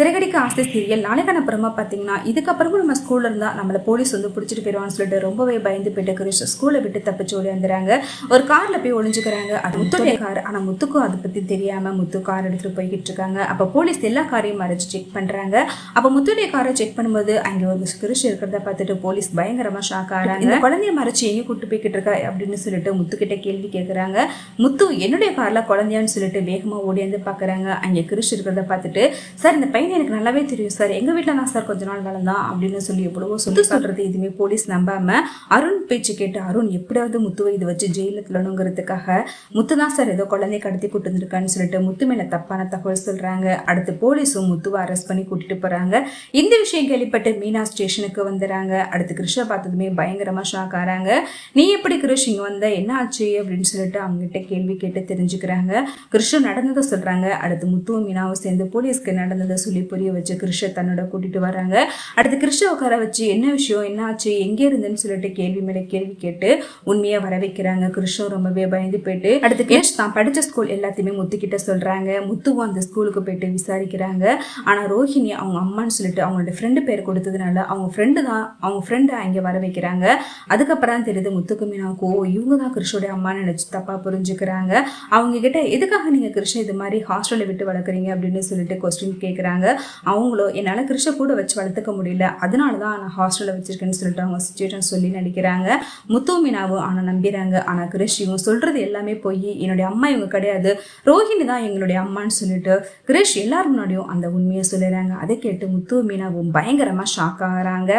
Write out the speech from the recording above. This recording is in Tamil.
சிறகடிக்க ஆசை சீரியல் நாளைக்கான அப்புறமா பார்த்தீங்கன்னா இதுக்கப்புறமும் நம்ம ஸ்கூல்ல இருந்தா நம்மளை போலீஸ் வந்து பிடிச்சிட்டு போயிடுவான்னு சொல்லிட்டு ரொம்பவே பயந்து போயிட்டு கிரிஷ் ஸ்கூலை விட்டு தப்பிச்சு ஓடி வந்துடுறாங்க ஒரு கார்ல போய் ஒளிஞ்சுக்கிறாங்க. அது முத்துடைய கார் ஆனா முத்துக்கும் அதை பத்தி தெரியாம முத்து கார் எடுத்துட்டு போய்கிட்டு இருக்காங்க. அப்ப போலீஸ் எல்லா காரையும் மறைச்சு செக் பண்றாங்க. அப்ப முத்துடைய காரை செக் பண்ணும்போது அங்க ஒரு கிரிஷ் இருக்கிறத பார்த்துட்டு போலீஸ் பயங்கரமா ஷாக் ஆகிறாங்க. இந்த குழந்தைய மறைச்சு எங்கே கூட்டு போய்கிட்டு இருக்கா அப்படின்னு சொல்லிட்டு முத்துக்கிட்ட கேள்வி கேட்கறாங்க முத்து என்னுடைய கார்ல குழந்தையான்னு சொல்லிட்டு வேகமா ஓடியாந்து பாக்குறாங்க. அங்க கிரிஷ் இருக்கிறத பார்த்துட்டு சார் இந்த பையன் எனக்கு நல்லாவே தெரியும் சார். எங்க வீட்டில் தான் சார் கொஞ்ச நாள் வளர்ந்தான் அப்படின்னு சொல்லி எவ்வளவோ சொல்லி சொல்றது எதுவுமே போலீஸ் நம்பாம அருண் பேச்சு கேட்டு அருண் எப்படியாவது முத்துவை இது வச்சு ஜெயிலில் தள்ளணுங்கிறதுக்காக முத்து தான் சார் ஏதோ குழந்தைய கடத்தி கூட்டு வந்திருக்கான்னு சொல்லிட்டு முத்து மேல தப்பான தகவல் சொல்றாங்க. அடுத்து போலீஸும் முத்துவை அரெஸ்ட் பண்ணி கூட்டிட்டு போறாங்க. இந்த விஷயம் கேள்விப்பட்டு மீனா ஸ்டேஷனுக்கு வந்துடுறாங்க அடுத்து கிருஷ்ண பார்த்ததுமே பயங்கரமா ஷாக் ஆறாங்க. நீ எப்படி கிருஷ் இங்க வந்த? என்ன ஆச்சு? அப்படின்னு சொல்லிட்டு அவங்ககிட்ட கேள்வி கேட்டு தெரிஞ்சுக்கிறாங்க. கிருஷ்ண நடந்ததை சொல்றாங்க. அடுத்து முத்துவும் மீனாவும் சேர்ந்து போலீஸ்க்கு நடந்ததை சொல்லி புரிய வச்சு கிருஷ்ண தன்னோட கூட்டிட்டு வராங்க. அடுத்து கிருஷ்ண உட்கார வச்சு என்ன விஷயம்? என்ன ஆச்சு? எங்கே இருந்துன்னு சொல்லிட்டு கேள்வி மேல கேள்வி கேட்டு உண்மையா வர வைக்கிறாங்க. கிருஷ்ண ரொம்பவே பயந்து போயிட்டு அடுத்து கிருஷ் தான் படிச்ச ஸ்கூல் எல்லாத்தையுமே முத்துக்கிட்ட சொல்றாங்க. முத்துவும் அந்த ஸ்கூலுக்கு போயிட்டு விசாரிக்கிறாங்க. ஆனா ரோஹிணி அவங்க அம்மான்னு சொல்லிட்டு அவங்களோட ஃப்ரெண்டு பேர் கொடுத்ததுனால அவங்க ஃப்ரெண்டு தான் அவங்க ஃப்ரெண்டை அங்கே வர வைக்கிறாங்க. அதுக்கப்புறம் தான் தெரியுது முத்துக்கு மீனாக்கோ இவங்க தான் கிருஷ்ணோட அம்மான்னு நினைச்சு தப்பா புரிஞ்சுக்கிறாங்க. அவங்க கிட்ட எதுக்காக நீங்க கிருஷ்ண இது மாதிரி ஹாஸ்டலில் விட்டு வளர்க்குறீங்க? அப்படின்னு சொல்லிட்டு கொஸ்டின் கேட்குறாங்க அவங்களும் என்னால் கிருஷ கூட வச்சு வளர்த்துக்க முடியல. அதனால தான் நான் ஹாஸ்டலில் வச்சிருக்கேன்னு சொல்லிட்டு அவங்க சுச்சுவேஷன் சொல்லி நடிக்கிறாங்க. முத்து மீனாவும் ஆனால் நம்பிடுறாங்க ஆனால் கிருஷ் இவங்க சொல்கிறது எல்லாமே போய் என்னுடைய அம்மா இவங்க கிடையாது. ரோஹிணி தான் எங்களுடைய அம்மான்னு சொல்லிட்டு கிருஷ் எல்லாரும் முன்னாடியும் அந்த உண்மையை சொல்லிடுறாங்க அதை கேட்டு முத்து மீனாவும் பயங்கரமாக ஷாக் ஆகிறாங்க.